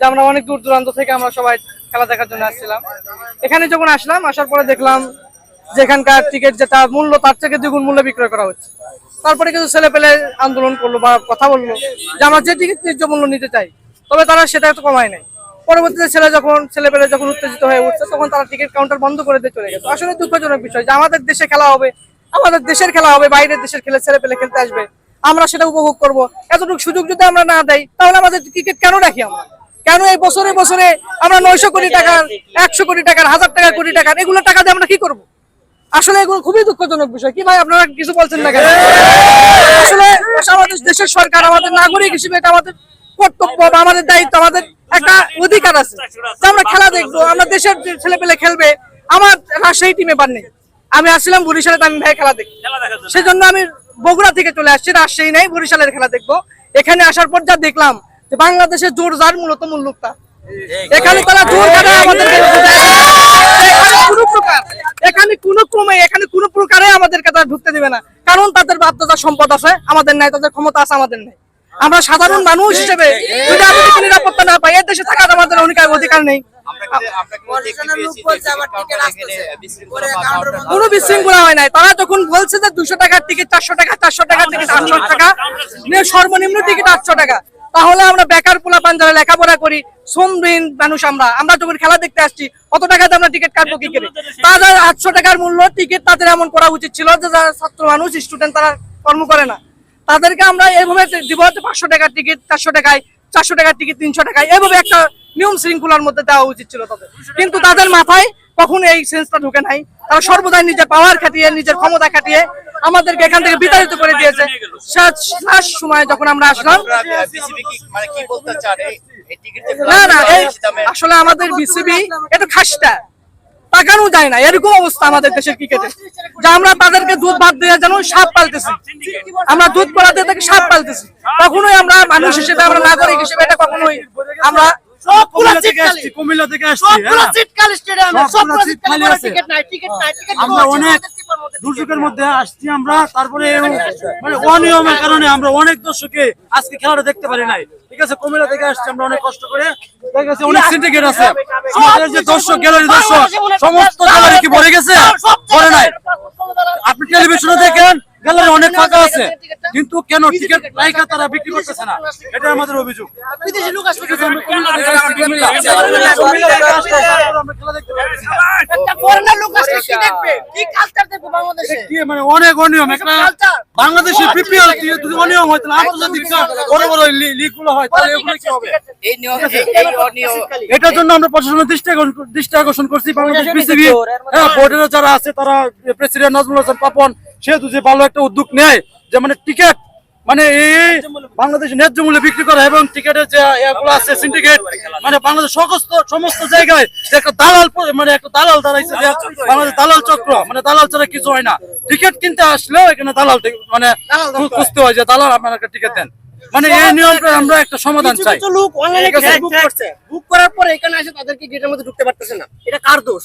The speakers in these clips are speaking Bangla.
যে আমরা অনেক দূর দূরান্ত থেকে আমরা সবাই খেলা দেখার জন্য আসছিলাম। এখানে যখন আসলাম, আসার পরে দেখলাম যে এখানকার টিকিট যেটা মূল্য, তার থেকে দ্বিগুণ মূল্যে বিক্রয় করা হচ্ছে। তারপরে কিছু ছেলে পেলে আন্দোলন করল বা কথা বলল যে আমরা যে টিকিট ন্যায্য মূল্য নিতে চাই, তবে তারা সেটা তো কমায় নাই। পরবর্তীতে ছেলে যখন ছেলে পেলে যখন উত্তেজিত হয়ে উঠছে, তখন তারা টিকিট কাউন্টার বন্ধ করে দিয়ে চলে গেছে। আসলে দুঃখজনক বিষয় যে আমাদের দেশে খেলা হবে, আমাদের দেশের খেলা হবে, বাইরের দেশের খেলে ছেলে পেলে খেলতে আসবে। আমরা সেটা উপভোগ করব। এতটুকু সুযোগ যদি আমরা না দেই, তাহলে আমাদের ক্রিকেট কেন রাখি আমরা? কেন এই বছরে বছরে আমরা নয়শো কোটি টাকার একশো কোটি টাকার হাজার টাকার কোটি টাকার এগুলো টাকা দিয়ে আমরা কি করব? আসলে এগুলো খুবই দুঃখজনক বিষয়। কি ভাই আপনারা কিছু বলছেন না কেন? আসলে আমাদের দেশের সরকার আমাদের নাগরিক হিসেবে এটা আমাদের কর্তব্য বা আমাদের দায়িত্ব আমাদের একটা অধিকার আছে। আমরা খেলা দেখব আমরা দেশের ছেলে পেলে খেলবে আমার রাজশাহী টিমে বার নেই। আমি আসছিলাম বরিশালে আমি ভাই খেলা দেখি। সেজন্য আমি বগুড়া থেকে চলে আসছি রাজশাহী নেই বরিশালের খেলা দেখব। এখানে আসার পর যা দেখলাম যে বাংলাদেশের জোর যার মূলত মুল্লুকটা এখানে তারা জোর আমাদেরকে এখানে কোনো প্রকার এখানে কোনো ক্রমে এখানে কোনো প্রকারে আমাদেরকে তারা ঢুকতে দিবে না। কারণ তাদের বাধ্যতা সম্পদ আছে আমাদের নাই তাদের ক্ষমতা আছে আমাদের নাই। আমরা সাধারণ মানুষ হিসেবে যদি আমাদের নিরাপত্তা না পাই এর দেশে থাকার আমাদের অধিকার অধিকার নেই। কোনো বিশৃঙ্খলা হয় নাই। তারা যখন বলছে যে দুশো টাকার টিকিট চারশো টাকা চারশো টাকার টিকিট আটশো টাকা সর্বনিম্ন টিকিট আটশো টাকা। তাহলে আমরা বেকার পোলা পাঞ্জাবে লেখাপড়া করি শ্রমবিহীন মানুষ আমরা আমরা যখন খেলা দেখতে আসছি। অত টাকাতে আমরা টিকিট কাটবো কি করে? তাদের আটশো টাকার মূল্য টিকিট তাদের এমন করা উচিত ছিল যে যারা ছাত্র মানুষ স্টুডেন্ট তারা কর্ম করে না। তাদেরকে আমরা এইভাবে দিব পাঁচশো টাকার টিকিট চারশো টাকায় চারশো টাকার টিকিট তিনশো টাকায় এইভাবে একটা নিয়ম শৃঙ্খলার মধ্যে দেওয়া উচিত ছিল তাদের। কিন্তু তাদের মাথায় কখনো এই সেন্সটা ঢুকে নাই। তারা সর্বদাই নিজের পাওয়ার খাটিয়ে নিজের ক্ষমতা খাটিয়ে আমাদেরকে এখান থেকে বিতাড়িত করে দিয়েছে। সময় যখন আমরা আসলাম না না আসলে আমাদের বিসিবি এটা খাসটা। তাকানো যায় না এরকম অবস্থা আমাদের দেশের ক্রিকেটে। যে আমরা তাদেরকে দুধ ভাত দিয়ে যেন সাপ পালতেছি। আমরা দুধ পড়া দিয়ে তাকে সাপ পালতেছি। কখনোই আমরা মানুষ হিসেবে আমরা নাগরিক হিসেবে এটা কখনোই আমরা। আমরা অনেক দুর্যোগের মধ্যে আসছি আমরা, তারপরে মানে অনিয়মের কারণে আমরা অনেক দর্শকে আজকে খেলাটা দেখতে পারি নাই। ঠিক আছে, কুমিল্লা থেকে আসছি আমরা অনেক কষ্ট করে। অনেক দর্শক সমস্ত গেছে? নাই। আপনি টেলিভিশনে দেখেন অনেক ফাঁকা আছে। কিন্তু কেন টিকিট পাইকা তারা বিক্রি করতেছে না? এটা আমাদের অভিযোগ। বিদেশি লোক মানে অনেক অনিয়ম একটা বাংলাদেশে পিপিএল যদি অনিয়ম হয় তাহলে বড় বড় লিগগুলো হয় তাহলে এগুলো কি হবে? এই নিয়ম এই- এই অনিয়ম এটার জন্য আমরা প্রশাসনের দৃষ্টি আকর্ষণ- দৃষ্টি আকর্ষণ করছি বাংলাদেশ পিসিবি হ্যাঁ বোর্ডের যারা আছে তারা প্রেসিডেন্ট নজরুল হাসান পাপন সেহেতু যে ভালো একটা উদ্যোগ নেয় যে মানে টিকিট মানে এই বাংলাদেশে ন্যায্য মূল্যে বিক্রি করা এবং টিকিটের যে এগুলো আছে সিন্ডিকেট মানে বাংলাদেশ সমস্ত সমস্ত জায়গায় যে একটা দালাল মানে একটা দালাল দাঁড়াইছে যে বাংলাদেশ দালাল চক্র মানে দালাল ছাড়া কিছু হয় না। টিকিট কিনতে আসলেও এখানে দালাল মানে খুঁজতে হয় যে দালাল আপনার একটা টিকিট দেন। মানে এই নিয়মটা আমরা একটা সমাধান চাই। লোক অনলাইনে বুক করছে। বুক করার পরে এখানে এসে তাদেরকে গেটের মধ্যে ঢুকতে পারতেছে না। এটা কার দোষ?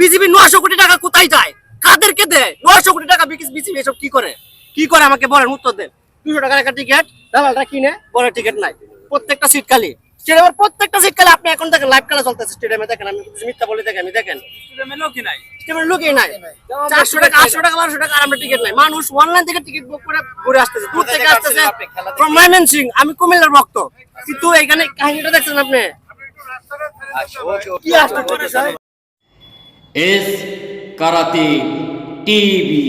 বিজিবি 900 কোটি টাকা কোথায় যায়? কাদেরকে দেয়? 900 কোটি টাকা এসব কি করে? কি করে আমাকে বলেন উত্তর দেন। 200 টাকার একটা টিকিট দালালটা কিনে বড় টিকিট নাই প্রত্যেকটা সিট খালি। স্টেডিয়ামের প্রত্যেকটা সিট খালি। আপনি এখন দেখেন লাইভ খেলা চলতেছে স্টেডিয়ামে দেখেন আমি মিথ্যা বলে দেখেন আমি দেখেন। স্টেডিয়ামের লোকই নাই। চারশো টাকা আটশো টাকা বারোশো টাকা আমরা টিকিট নাই মানুষ অনলাইন থেকে টিকিট বুক করে ঘুরে আসতেছে। দূর থেকে আসতেছে from ময়মনসিং আমি কুমিল্লার ভক্ত। কিন্তু এখানে কাহিনীটা দেখছেন আপনি? আচ্ছা। কি এস কারাতে টিভি।